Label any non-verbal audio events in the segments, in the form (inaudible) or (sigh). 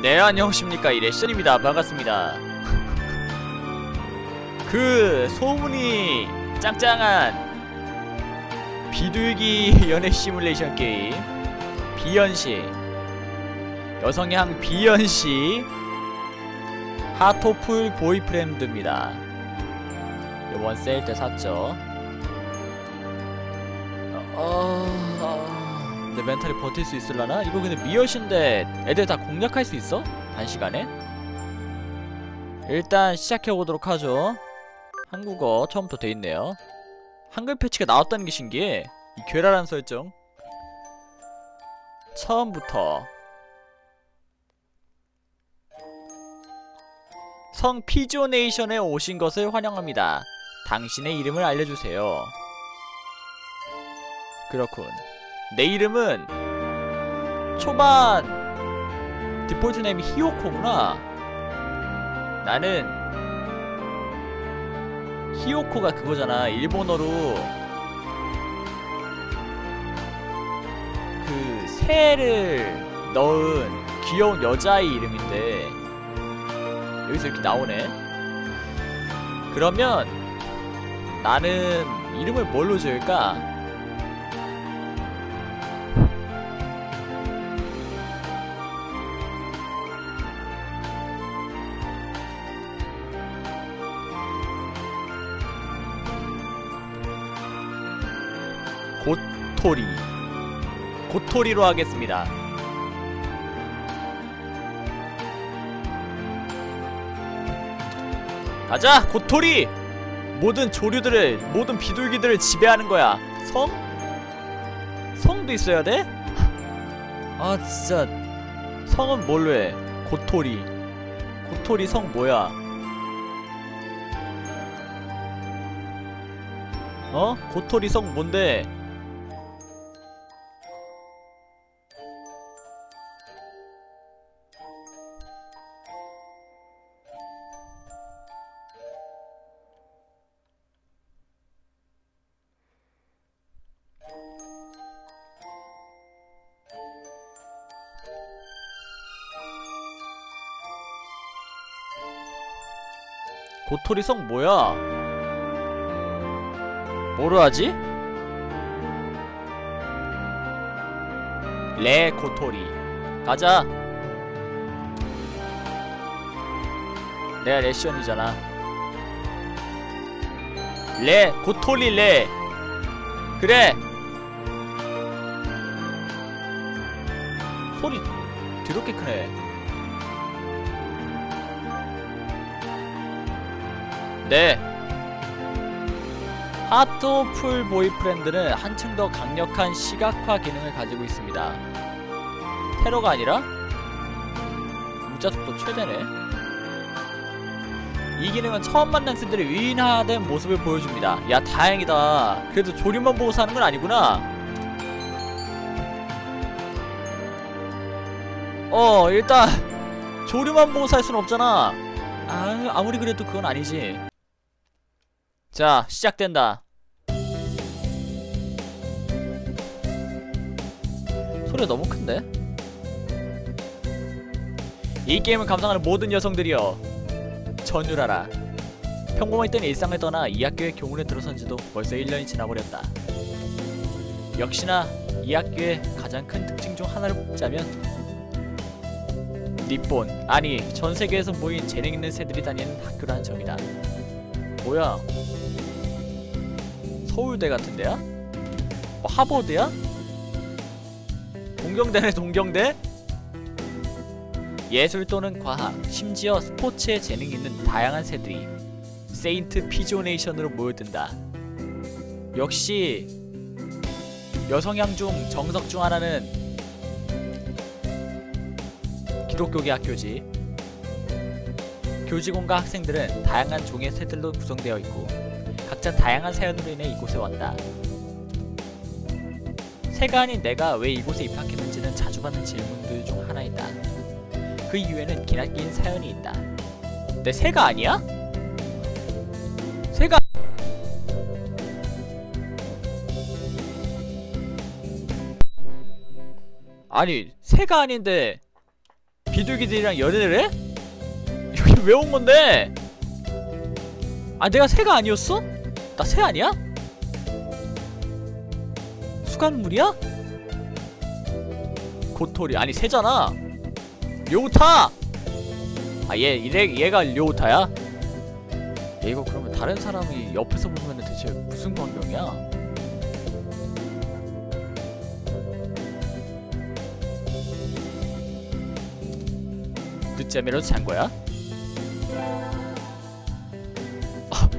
네 안녕하십니까. 이레션입니다. 반갑습니다. (laughs) 그 소문이 짱짱한 비둘기 (laughs) 연애 시뮬레이션 게임 비연시 여성향 비연시 하토풀 보이프렌드입니다. 요번 세일 때 샀죠? 어... 어... 내 멘탈이 버틸 수 있을라나? 이거 근데 미연시인데 애들 다 공략할 수 있어? 단시간에? 일단 시작해보도록 하죠. 한국어 처음부터 돼있네요. 한글 패치가 나왔다는 게 신기해. 이 괴랄한 설정. 처음부터. 성 피조네이션에 오신 것을 환영합니다. 당신의 이름을 알려주세요. 그렇군 내 이름은 초반 디폴트 네임이 히오코구나. 나는 히오코가 그거잖아. 일본어로 그 새를 넣은 귀여운 여자의 이름인데 여기서 이렇게 나오네. 그러면 나는 이름을 뭘로 지을까? 고토리. 고토리로 하겠습니다. 가자 고토리! 모든 조류들을 모든 비둘기들을 지배하는 거야. 성? 성도 있어야 돼? 아 진짜. 성은 뭘로 해? 고토리. 고토리 성 뭐야? 어? 고토리 성 뭔데 고토리 성 뭐야? 뭐로 하지? 레 고토리. 가자. 내가 레시언이잖아. 레 고토리 레. 그래. 소리 드럽게 크네 네. 하트 풀 보이프렌드는 한층 더 강력한 시각화 기능을 가지고 있습니다. 테러가 아니라 문자 속도 최대네. 이 기능은 처음 만난 샌들의 위인화된 모습을 보여줍니다. 야 다행이다. 그래도 조류만 보고 사는 건 아니구나. 어 일단 조류만 보고 살 순 없잖아. 아 아무리 그래도 그건 아니지. 자, 시작된다. 소리가 너무 큰데? 이 게임을 감상하는 모든 여성들이여 전율하라 평범했던 일상을 떠나 이 학교의 교문에 들어선 지도 벌써 1년이 지나버렸다 역시나 이 학교의 가장 큰 특징 중 하나를 뽑자면 니폰 아니 전 세계에서 모인 재능 있는 새들이 다니는 학교라는 점이다 뭐야 서울대 같은 데야? 뭐 하버드야? 동경대네 동경대? 예술 또는 과학, 심지어 스포츠에 재능이 있는 다양한 새들이 세인트 피조네이션으로 모여든다. 역시 여성향 중 정석 중 하나는 기독교계 학교지. 교직원과 학생들은 다양한 종의 새들로 구성되어 있고 각자 다양한 사연으로 인해 이곳에 왔다. 새가 아닌 내가 왜 이곳에 입학했는지는 자주 받는 질문들 중 하나이다. 그 이유에는 기나긴 사연이 있다. 내 새가 아니야? 새가 아니 새가 아닌데 비둘기들이랑 연애를 해? 여기 왜 온 건데? 아 내가 새가 아니었어? 나 새 아니야? 수강물이야? 고토리 아니 새잖아 료타 아얘 이래 얘가 료타야? 얘 이거 그러면 다른 사람이 옆에서 보면 대체 무슨 광경이야? 늦잠이라도 잔 거야?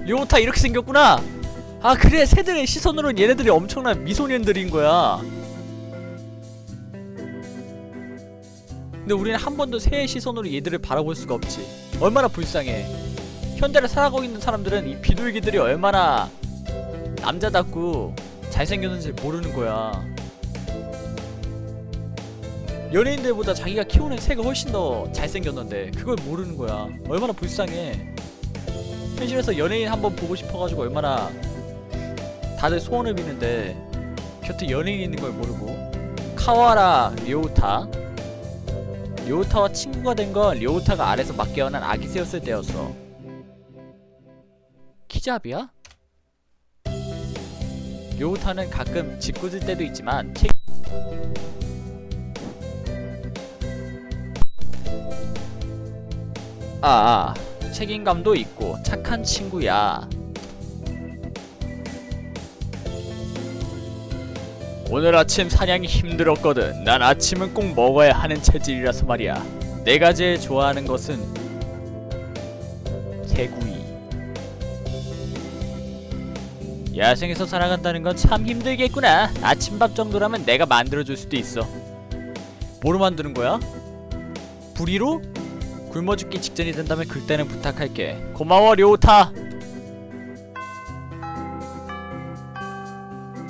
아, 료타 이렇게 생겼구나. 아 그래 새들의 시선으로는 얘네들이 엄청난 미소년들인 거야. 근데 우리는 한 번도 새의 시선으로 얘들을 바라볼 수가 없지. 얼마나 불쌍해. 현대를 살아가고 있는 사람들은 이 비둘기들이 얼마나 남자답고 잘생겼는지 모르는 거야. 연예인들보다 자기가 키우는 새가 훨씬 더 잘생겼는데 그걸 모르는 거야. 얼마나 불쌍해. 현실에서 연예인 한번 보고 싶어가지고 얼마나 다들 소원을 비는데 곁에 연예인 있는 걸 모르고 카와라 료우타 료우타와 친구가 된 건 료우타가 알에서 막 깨어난 아기 새였을 때였어. 키잡이야? 료우타는 가끔 짓궂을 때도 있지만 책 아, 아, 책임감도 있고 착한 친구야. 오늘 아침 사냥이 힘들었거든. 난 아침은 꼭 먹어야 하는 체질이라서 말이야. 내가 제일 좋아하는 것은 새구이. 야생에서 살아간다는 건 참 힘들겠구나. 아침밥 정도라면 내가 만들어줄 수도 있어. 뭐로 만드는 거야? 부리로? 굶어 죽기 직전이 된다면 그때는 부탁할게. 고마워 료타.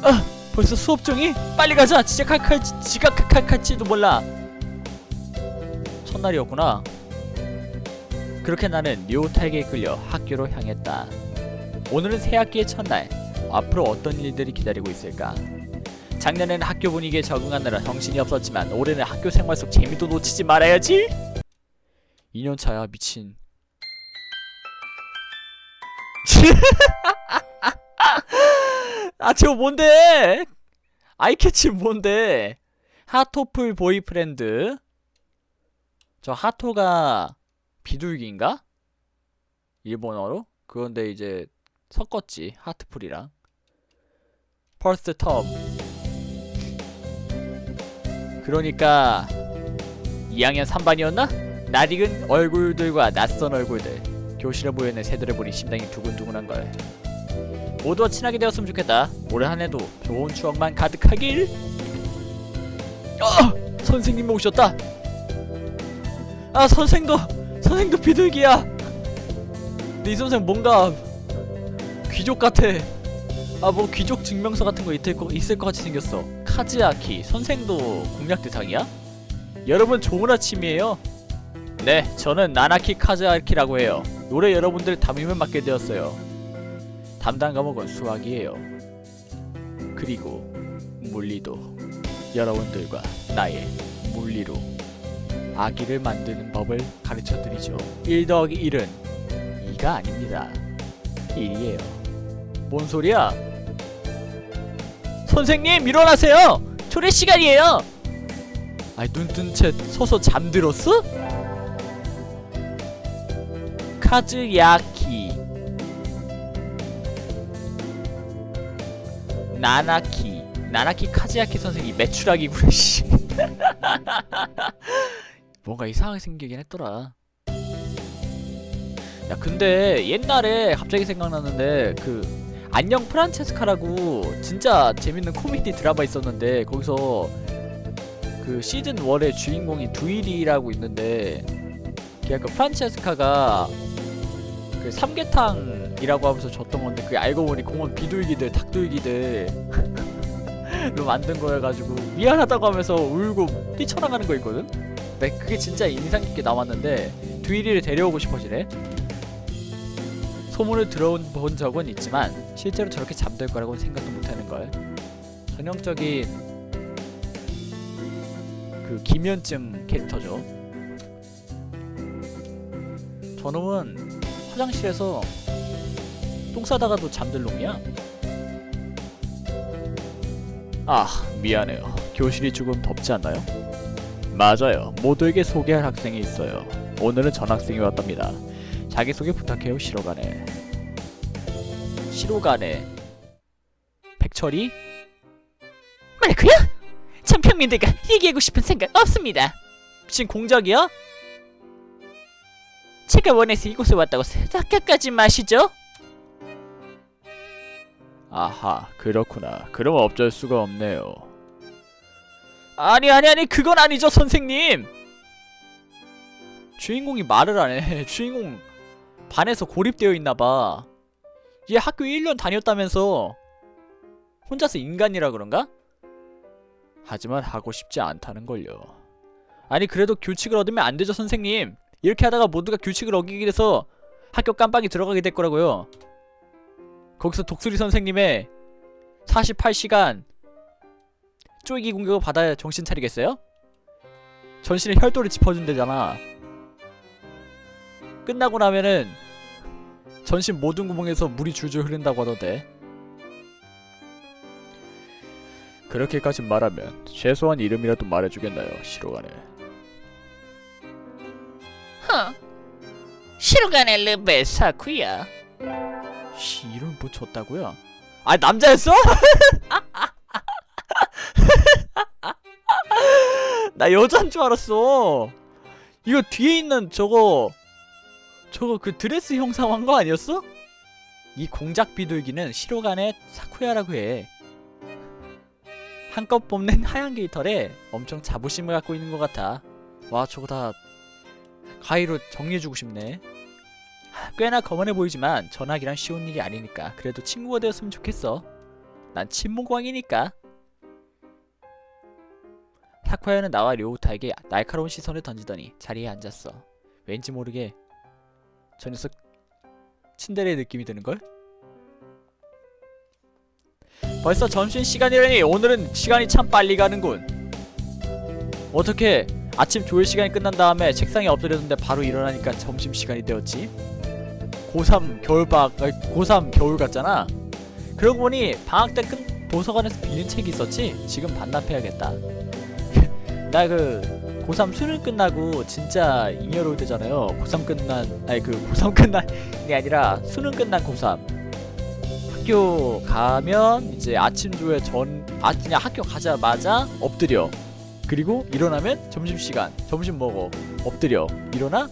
아 벌써 수업 중이? 빨리 가자. 지각할 지각할지도 몰라. 첫날이었구나. 그렇게 나는 료타에게 끌려 학교로 향했다. 오늘은 새 학기의 첫날. 앞으로 어떤 일들이 기다리고 있을까? 작년에는 학교 분위기에 적응하느라 정신이 없었지만 올해는 학교 생활 속 재미도 놓치지 말아야지. 2년 차야 미친. (laughs) 아 저거 뭔데? 아이캐치 뭔데? 하토풀 보이프렌드. 저 하토가 비둘기인가? 일본어로? 그런데 이제 섞었지 하트풀이랑. 퍼스트 텀. 그러니까 2학년 3반이었나? 낯익은 얼굴들과 낯선 얼굴들 교실에 모여있는 새들을 보니 심장이 두근두근한걸. 모두와 친하게 되었으면 좋겠다. 올해 한 해도 좋은 추억만 가득하길. 아! 선생님이 오셨다. 아 선생도 선생도 비둘기야. 근데 이 선생 뭔가 귀족 같아. 아 뭐 귀족 증명서 같은 거 있을 거, 있을 것 같이 생겼어. 카즈아키 선생도 공략 대상이야? 여러분 좋은 아침이에요 네, 저는 나나키 카즈아키라고 해요. 노래 여러분들 담임을 맡게 되었어요. 담당 과목은 수학이에요. 그리고 물리도 여러분들과 나의 물리로 아기를 만드는 법을 가르쳐 드리죠. 1 더하기 1은 2가 아닙니다. 1이에요. 뭔 소리야? 선생님 일어나세요. 초래 시간이에요. 아이 눈뜬 채 서서 잠들었어? 카즈야키. 나나키. 나나키 카즈야키 선생이 매출하기구나 (laughs) 씨. 뭔가 이상하게 생기긴 했더라. 야 근데 옛날에 갑자기 생각나는데 그 안녕 프란체스카라고 진짜 재밌는 코미디 드라마 있었는데 거기서 그 시즌 1의 주인공이 두일이라고 있는데 걔가 그 프란체스카가 그 삼계탕이라고 하면서 줬던 건데 그게 알고 보니 공원 비둘기들 닭둘기들 (laughs) 로 만든 거여가지고 미안하다고 하면서 울고 뛰쳐나가는 거 있거든? 근데 그게 진짜 인상 깊게 남았는데 두일이를 데려오고 싶어지네. 소문을 들어본 적은 있지만 실제로 저렇게 잠들 거라고는 생각도 못하는 걸. 전형적인 그 기면증 캐릭터죠. 저놈은 화장실에서 똥 싸다가도 잠들 놈이야. 아, 미안해요. 교실이 조금 덥지 않나요? 맞아요. 모두에게 소개할 학생이 있어요. 오늘은 전 학생이 왔답니다. 자기소개 부탁해요, 시로가네. 시로가네. 백철이? 말고요? 전 평민들과 얘기하고 싶은 생각 없습니다. 미친 공작이야? 제가 원해서 이곳에 왔다고 생각까지 마시죠? 아하, 그렇구나. 그럼 어쩔 수가 없네요. 아니 아니 아니 그건 아니죠 선생님. 주인공이 말을 안 해. (laughs) 주인공 반에서 고립되어 있나 봐. 얘 학교 1년 다녔다면서 혼자서 인간이라 그런가? 하지만 하고 싶지 않다는 걸요. 아니 그래도 규칙을 얻으면 안 되죠 선생님. 이렇게 하다가 모두가 규칙을 어기게 돼서 학교 깜빵이 들어가게 될 거라고요. 거기서 독수리 선생님의 48시간 쪼이기 공격을 받아야 정신 차리겠어요? 전신에 혈도를 짚어준대잖아. 끝나고 나면은 전신 모든 구멍에서 물이 줄줄 흐른다고 하던데. 그렇게까지 말하면 최소한 이름이라도 말해주겠나요, 시로가네. 시로간의 르베 사쿠야. 씨, 이름 뭐 줬다고요? 아, 남자였어? (laughs) 나 여자인 줄 알았어. 이거 뒤에 있는 저거 저거 그 드레스 형상 한 거 아니었어? 이 공작 비둘기는 시로간의 사쿠야라고 해. 한껏 뽑는 하얀 게이털에 엄청 자부심을 갖고 있는 것 같아. 와 저거 다 가위로 정리해주고 싶네. 꽤나 거만해 보이지만 전학이란 쉬운 일이 아니니까 그래도 친구가 되었으면 좋겠어. 난 친모광이니까. 타쿠야는 나와 료우타에게 날카로운 시선을 던지더니 자리에 앉았어. 왠지 모르게 저 녀석 친데레 느낌이 드는걸? 벌써 점심 시간이라니 오늘은 시간이 참 빨리 가는군. 어떻게 아침 조회 시간이 끝난 다음에 책상에 엎드렸는데 바로 일어나니까 점심 시간이 되었지? 고3 겨울방학 아니, 고3 겨울 같잖아. 그러고 보니 방학 때 끈, 도서관에서 빌린 책이 있었지? 지금 반납해야겠다. (laughs) 나 그 고3 수능 끝나고 진짜 잉여로울 때잖아요. 고3 끝난 아니 그 고3 끝난 (laughs) 게 아니라 수능 끝난 고3 학교 가면 이제 아침 조회 전 아, 그냥 학교 가자마자 엎드려. 그리고 일어나면 점심시간 점심 먹어. 엎드려. 일어나?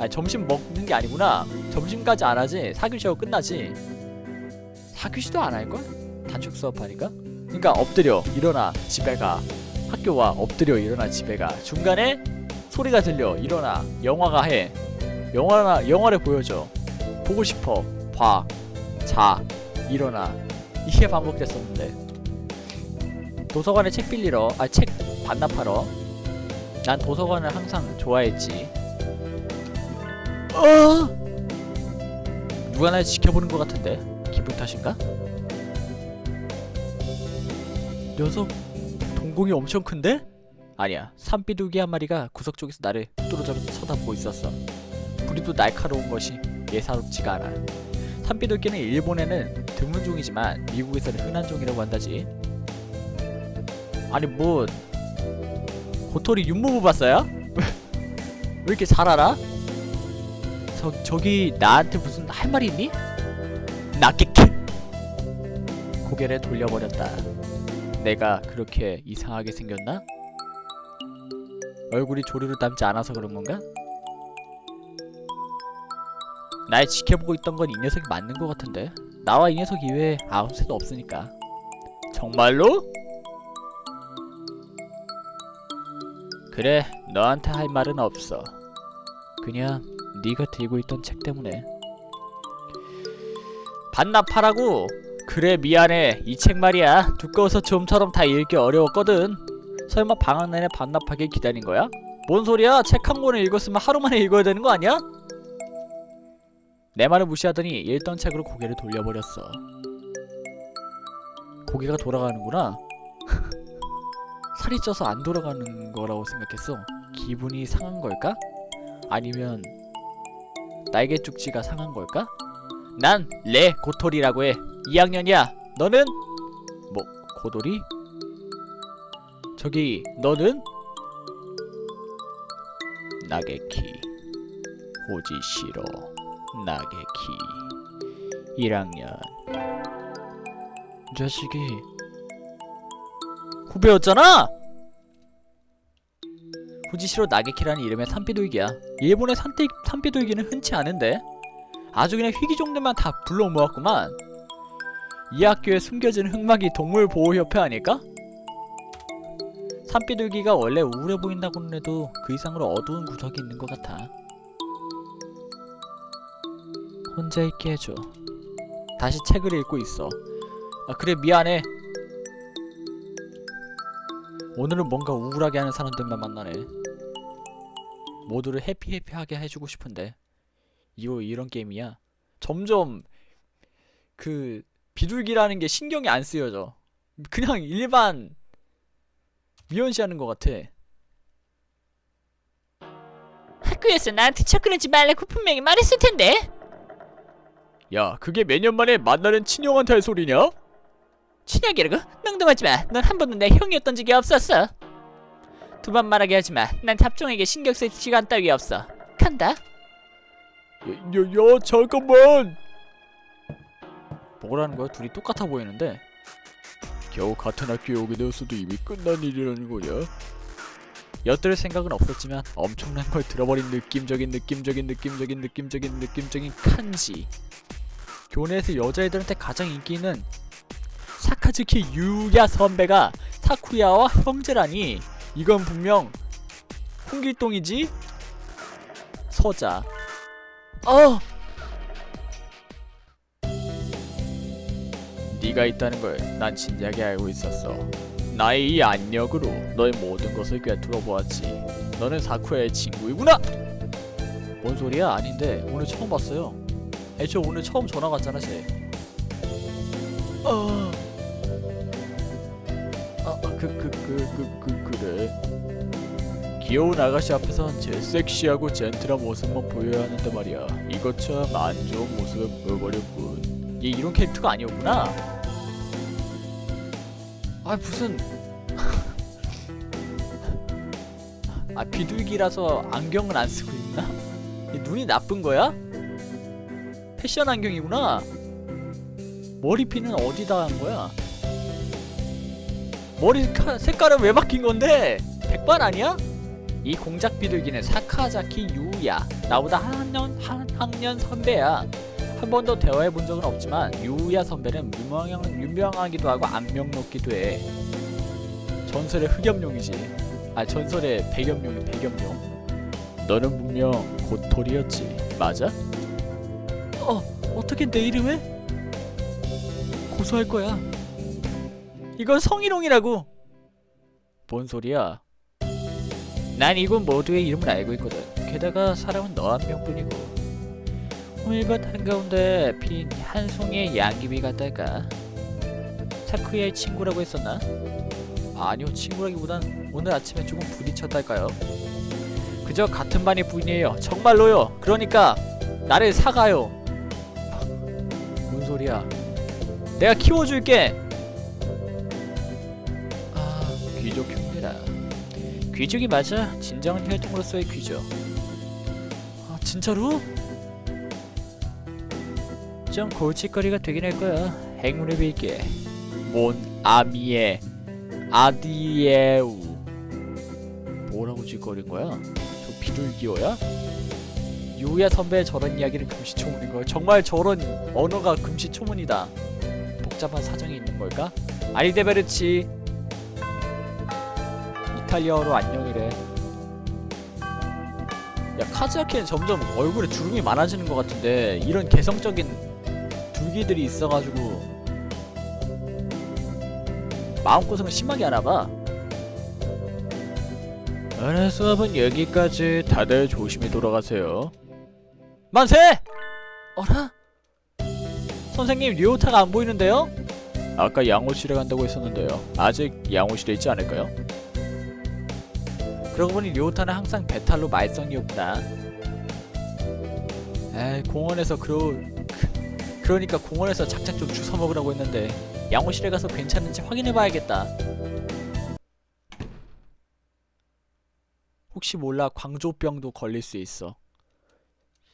아니 점심 먹는 게 아니구나 점심까지 안 하지? 사교시하고 끝나지? 사교시도 안 할걸? 단축 수업하니까? 그러니까 엎드려 일어나 집에 가. 학교 와 엎드려 일어나 집에 가. 중간에 소리가 들려 일어나 영화가 해. 영화나 영화를 보여줘. 보고 싶어 봐 자 일어나. 이게 반복됐었는데. 도서관에 책 빌리러 아 책 반납하러. 난 도서관을 항상 좋아했지. 어? 누가 날 지켜보는 것 같은데 기분 탓인가? 녀석 동공이 엄청 큰데? 아니야 산비둘기 한 마리가 구석 쪽에서 나를 뚫어져서 쳐다보고 있었어 부리도 날카로운 것이 예사롭지가 않아 산비둘기는 일본에는 드문 종이지만 미국에서는 흔한 종이라고 한다지 아니 뭐 고토리 윤모부 봤어요? (laughs) 왜 이렇게 잘 알아? 저, 저기 나한테 무슨 할 말이 있니? 나깨깨 고개를 돌려버렸다 내가 그렇게 이상하게 생겼나? 얼굴이 조류를 닮지 않아서 그런 건가? 날 지켜보고 있던 건 이 녀석이 맞는 것 같은데 나와 이 녀석 이외에 아무 새도 없으니까 정말로? 그래 너한테 할 말은 없어 그냥 네가 들고 있던 책 때문에. 반납하라고. 그래 미안해. 이 책 말이야. 두꺼워서 좀처럼 다 읽기 어려웠거든. 설마 방학 내내 반납하길 기다린 거야? 뭔 소리야? 책 한 권을 읽었으면 하루 만에 읽어야 되는 거 아니야? 내 말을 무시하더니 읽던 책으로 고개를 돌려버렸어. 고개가 돌아가는구나. (laughs) 살이 쪄서 안 돌아가는 거라고 생각했어. 기분이 상한 걸까? 아니면 날개 쪽지가 상한 걸까? 난 레 고토리라고 해 2학년이야 너는? 뭐 고도리? 저기 너는? 나게키 호지시로 나게키 1학년 이 자식이 후배였잖아! 후지시로 나게키라는 이름의 산비도이기야. 일본의 산띠, 산비도이기는 흔치 않은데 아주 그냥 희귀 종들만 다 불러 모았구만. 이 학교에 숨겨진 흑막이 동물보호협회 아닐까? 산비둘기가 원래 우울해 보인다고는 해도 그 이상으로 어두운 구석이 있는 것 같아. 혼자 있게 해줘. 다시 책을 읽고 있어. 아 그래 미안해 오늘은 뭔가 우울하게 하는 사람들만 만나네. 모두를 해피해피하게 해주고 싶은데. 이거 이런 게임이야? 점점 그 비둘기라는 게 신경이 안 쓰여져. 그냥 일반 미연시하는 것 같아. 학교에서 나한테 척그러지 말라고 분명히 말했을 텐데. 야 그게 몇 년 만에 만나는 친형한테 할 소리냐? 친혁이라고? 농담하지 마. 넌 한 번도 내 형이었던 적이 없었어. 두 번 말하게 하지 마. 난 잡종에게 신경 쓸 시간 따위 없어. 간다. 야, 야, 야 잠깐만 뭐라는 거야? 둘이 똑같아 보이는데 겨우 같은 학교에 오게 되었어도 이미 끝난 일이라는 거냐? 엿들 생각은 없었지만 엄청난 걸 들어버린 느낌적인 느낌적인 느낌적인 느낌적인 느낌적인 kanji 교내에서 여자애들한테 가장 인기 있는 사카즈키 유야 선배가 사쿠야와 형제라니 이건 분명 홍길동이지? 서자 어! 네가 있다는 걸 난 진작에 알고 있었어. 나의 이 안력으로 너의 모든 것을 꿰뚫어 보았지. 너는 사쿠야의 친구이구나. 뭔 소리야? 아닌데 오늘 처음 봤어요. 애초 오늘 처음 전화 왔잖아 쟤. 어. 아그그 그그 그. 귀여운 아가씨 앞에선 제 섹시하고 젠틀한 모습만 보여야 하는데 말이야. 이것 참 안 좋은 모습을 보여버렸군. 얘 이런 캐릭터가 아니었구나. 아 무슨 (laughs) 아 비둘기라서 안경을 안 쓰고 있나? 얘 눈이 나쁜 거야? 패션 안경이구나. 머리핀은 어디다 한 거야? 머리 카, 색깔은 왜 바뀐 건데? 백반 아니야? 이 공작 비둘기는 사카자키 유야. 나보다 한 학년 한 학년 선배야. 한 번도 대화해 본 적은 없지만 유야 선배는 유명한, 유명하기도 하고 안명 높기도 해. 전설의 흑염룡이지. 아 전설의 백염룡이 백염룡. 너는 분명 고토리였지. 맞아? 어 어떻게 내 이름을? 고소할 거야. 이건 성희롱이라고. 뭔 소리야? 난 이곳 모두의 이름을 알고 있거든. 게다가 사람은 너 한 명뿐이고. 오늘밭 한가운데 핀 한 송이의 양귀비 같달까. 사쿠야의 친구라고 했었나? 아니요 친구라기보단 오늘 아침에 조금 부딪혔달까요. 그저 같은 반의 부인이에요. 정말로요. 그러니까 나를 사가요. 뭔 소리야? 내가 키워줄게. 귀족이 맞아. 진정한 혈통으로서의 귀족. 아 진짜로? 좀 골칫거리가 되긴 할 거야. 행운을 빌게. 몬 아미에 아디에우. 뭐라고 짓거린 거야? 저 비둘기어야? 유야 선배의 저런 이야기를 금시초문인 걸 정말 저런 언어가 금시초문이다. 복잡한 사정이 있는 걸까? 아리데베르치 이탈리아어로 안녕이래. 야 카즈야키는 점점 얼굴에 주름이 많아지는 것 같은데 이런 개성적인 둘기들이 있어가지고 마음고생을 심하게 하나봐. 오늘 수업은 여기까지. 다들 조심히 돌아가세요. 만세! 어라? 선생님 류오타가 안 보이는데요? 아까 양호실에 간다고 했었는데요. 아직 양호실에 있지 않을까요? 그러고 보니 류오타는 항상 배탈로 말썽이었구나. 에이 공원에서 그러 그, 그러니까 공원에서 작작 좀 주워 먹으라고 했는데 양호실에 가서 괜찮은지 확인해 봐야겠다. 혹시 몰라 광조병도 걸릴 수 있어.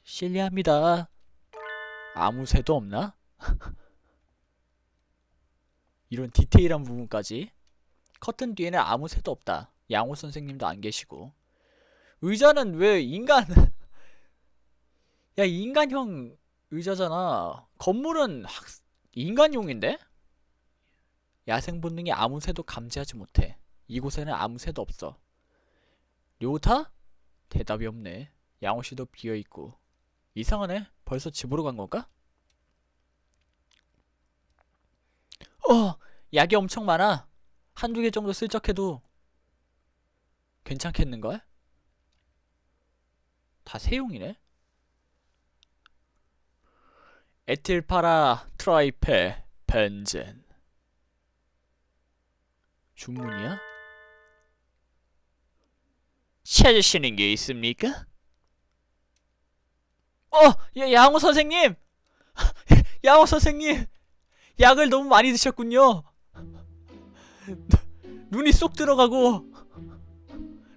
실례합니다. 아무 새도 없나? (laughs) 이런 디테일한 부분까지 커튼 뒤에는 아무 새도 없다. 양호 선생님도 안 계시고 의자는 왜 인간 (laughs) 야 인간형 의자잖아. 건물은 학 인간용인데? 야생 본능이 아무 새도 감지하지 못해. 이곳에는 아무 새도 없어. 료타? 대답이 없네. 양호 씨도 비어 있고. 이상하네. 벌써 집으로 간 건가? 어, 약이 엄청 많아. 한두 개 정도 슬쩍 해도 괜찮겠는걸? 다 세용이네? 에틸파라 트라이페 벤젠 주문이야? 찾으시는 게 있습니까? 어! 야, 양호 선생님! (laughs) 양호 선생님! 약을 너무 많이 드셨군요. 눈이 쏙 들어가고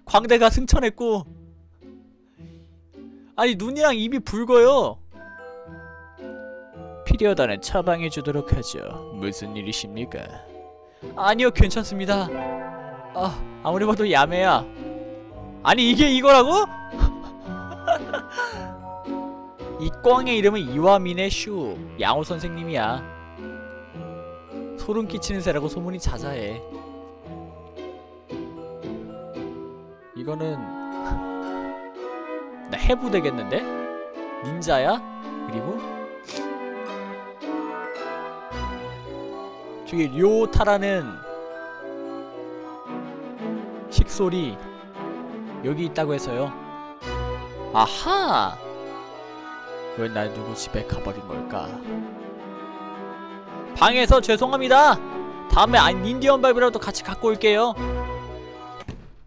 광대가 승천했고 아니 눈이랑 입이 붉어요. 필요하다는 처방해 주도록 하죠. 무슨 일이십니까? 아니요 괜찮습니다. 아 아무리 봐도 야매야. 아니 이게 이거라고? (laughs) 이 꽝의 이름은 이화민의 슈 양호 선생님이야. 소름 끼치는 새라고 소문이 자자해. 이거는 나 해부 되겠는데? 닌자야? 그리고 저기 료타라는 식솔이 여기 있다고 해서요. 아하! 왜날 두고 집에 가버린 걸까? 방에서 죄송합니다. 다음에 아 인디언 바이브라도 같이 갖고 올게요.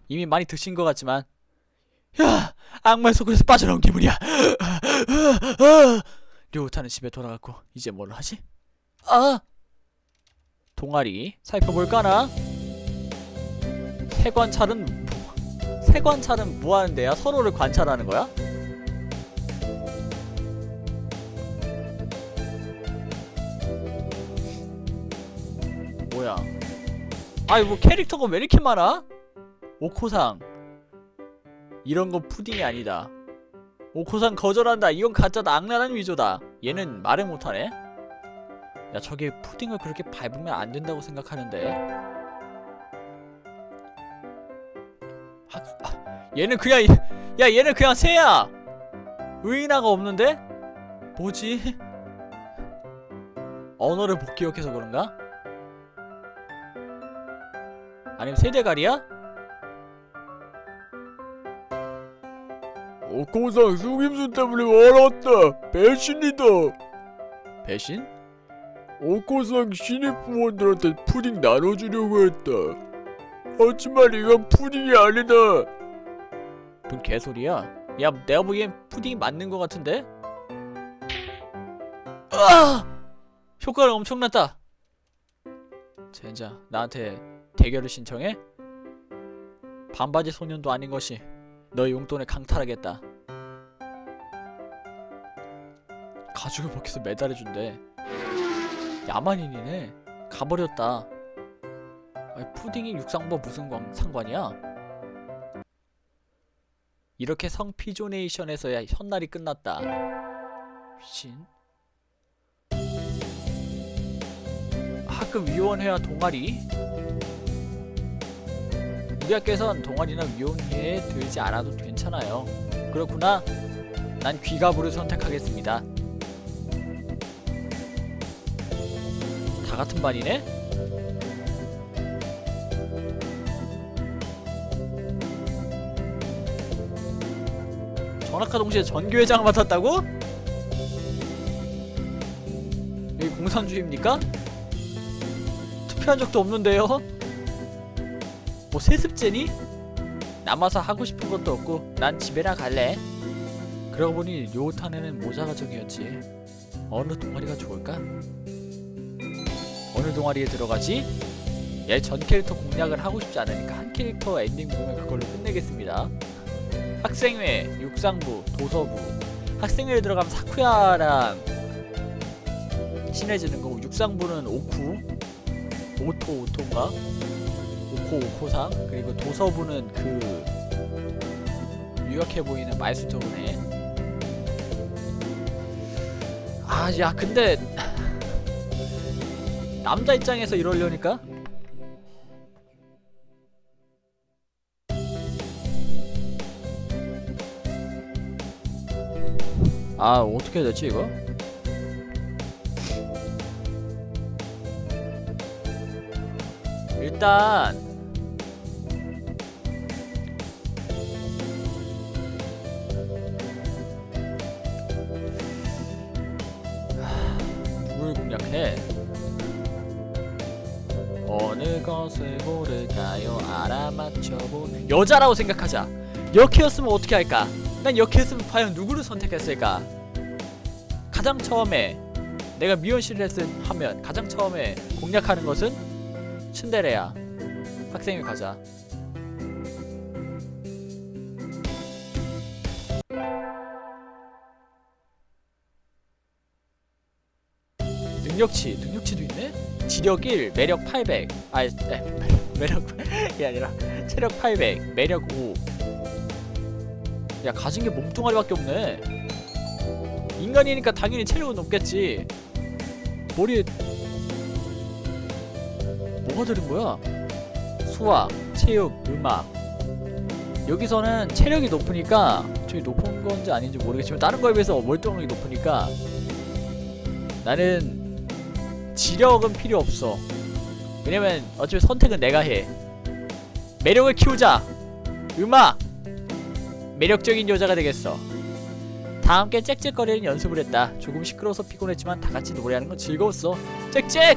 이미 많이 드신 것 같지만, 야 악마의 속에서 빠져나온 기분이야. 료타는 집에 돌아갔고 이제 뭘 하지? 아! 동아리 살펴볼까나? 새 관찰은 뭐, 새 관찰은 뭐 하는 데야? 서로를 관찰하는 거야? 뭐야? 아이 뭐 캐릭터가 왜 이렇게 많아? 오코상 이런 거 푸딩이 아니다. 오코상 거절한다. 이건 가짜다. 악랄한 위조다. 얘는 말을 못하네. 야 저게 푸딩을 그렇게 밟으면 안 된다고 생각하는데 학... 아, 얘는 그냥 야 얘는 그냥 새야 의인화가 없는데 뭐지 (laughs) 언어를 못 기억해서 그런가 아니면 세대갈이야 오코상 속임수 때문에 말았다. 배신이다. 배신 오코상 신입 부원들한테 푸딩 나눠주려고 했다. 하지만 이건 푸딩이 아니다. 뭔 개소리야 야 내가 보기엔 푸딩이 맞는 것 같은데 아 효과가 엄청났다 젠장 나한테 대결을 신청해? 반바지 소년도 아닌 것이 너의 용돈에 강탈하겠다 가죽을 벗겨서 매달아준대 야만인이네 가버렸다 아니, 푸딩이 육상과 무슨 광, 상관이야? 이렇게 성피조네이션에서야 현날이 끝났다. 미친. 학급 위원회와 동아리. 우리 학교에선 동아리나 위원회에 들지 않아도 괜찮아요. 그렇구나. 난 귀가부를 선택하겠습니다. 같은 반이네? 전학과 동시에 전교회장을 맡았다고? 여기 공산주의입니까? 투표한 적도 없는데요? 뭐 세습제니? 남아서 하고 싶은 것도 없고 난 집에나 갈래 그러고 보니 요탄에는 모자가 정이었지. 어느 동아리가 좋을까? 어느 동아리에 들어가지? 얘 전 캐릭터 공략을 하고 싶지 않으니까 한 캐릭터 엔딩 보면 그걸로 끝내겠습니다. 학생회, 육상부, 도서부. 학생회에 들어가면 사쿠야랑 친해지는 거고 육상부는 오쿠, 오토 오토인가? 오코 오코상 그리고 도서부는 그 유력해 보이는 말수저분에 아, 야, 근데 남자 입장에서 이러려니까 아, 어떻게 해야 되지 이거? 일단 것을 고를까요? 알아맞혀본 여자라고 생각하자. 여캐였으면 어떻게 할까? 난 여캐였으면 과연 누구를 선택했을까? 가장 처음에 내가 미연 씨를 했을 하면 가장 처음에 공략하는 것은 츤데레야. 학생회 가자. 능력치, 능력치도? 지력 1, 매력 800. 아, 에, (laughs) 매력 이 아니라 체력 800, 매력 5. 야, 가진 게 몸뚱아리밖에 없네. 인간이니까 당연히 체력은 높겠지. 머리에 뭐가 들은 거야? 수학, 체육, 음악. 여기서는 체력이 높으니까 저기 높은 건지 아닌지 모르겠지만 다른 거에 비해서 월등하게 높으니까 나는 지력은 필요 없어. 왜냐면 어차피 선택은 내가 해. 매력을 키우자. 음악. 매력적인 여자가 되겠어. 다 함께 짹짹거리는 연습을 했다. 조금 시끄러워서 피곤했지만 다 같이 노래하는 건 즐거웠어. 짹짹!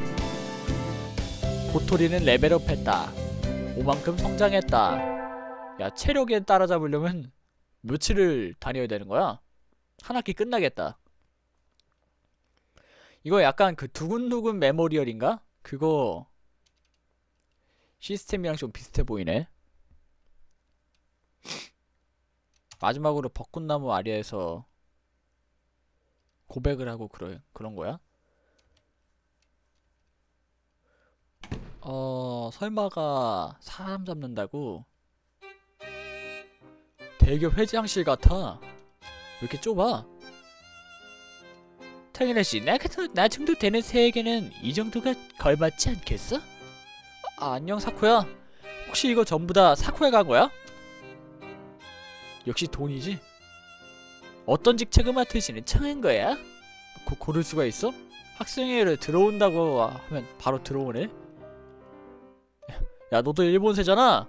고토리는 레벨업했다. 오만큼 성장했다. 야 체력에 따라잡으려면 며칠을 다녀야 되는 거야? 한 학기 끝나겠다. 이거 약간 그 두근두근 메모리얼인가? 그거 시스템이랑 좀 비슷해 보이네. 마지막으로 벚꽃나무 아래에서 고백을 하고 그러, 그런 거야? 어, 설마가 사람 잡는다고? 대교 회장실 같아. 왜 이렇게 좁아? 당연하지. 나 나 정도 되는 새에게는 이 정도가 걸맞지 않겠어? 아, 안녕 사쿠야. 혹시 이거 전부 다 사쿠야 간 거야? 역시 돈이지. 어떤 직책을 맡을지는 청한 거야? 고, 고를 수가 있어? 학생회를 들어온다고 하면 바로 들어오네. 야, 너도 일본세잖아.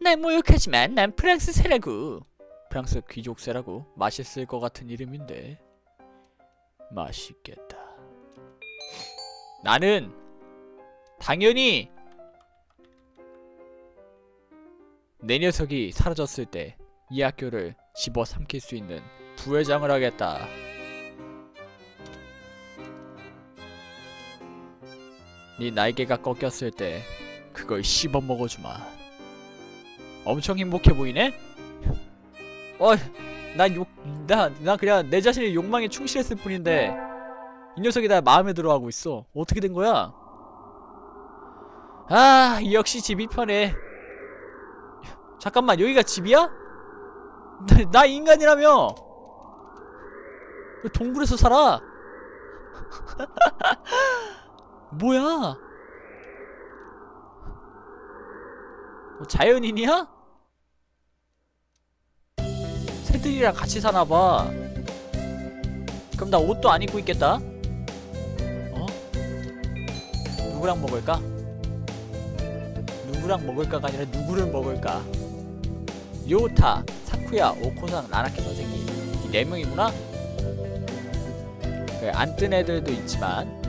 난 모욕하지만 난 프랑스 새라고. 프랑스 귀족세라고 맛있을 것 같은 이름인데 맛있겠다. 나는 당연히 내 녀석이 사라졌을 때 이 학교를 집어삼킬 수 있는 부회장을 하겠다. 네 날개가 꺾였을 때 그걸 씹어 먹어주마. 엄청 행복해 보이네? 어, 난 욕, 나, 나 그냥 내 자신의 욕망에 충실했을 뿐인데 이 녀석이 나 마음에 들어하고 있어. 어떻게 된 거야? 아, 역시 집이 편해. 잠깐만, 여기가 집이야? 나, 나 인간이라며. 왜 동굴에서 살아? (laughs) 뭐야? 뭐 자연인이야? 새들이랑 같이 사나봐. 그럼 나 옷도 안 입고 있겠다. 어? 누구랑 먹을까? 누구랑 먹을까가 아니라 누구를 먹을까? 요타, 사쿠야, 오코상, 나나키 선생님 이 네 명이구나. 그래, 안뜬 애들도 있지만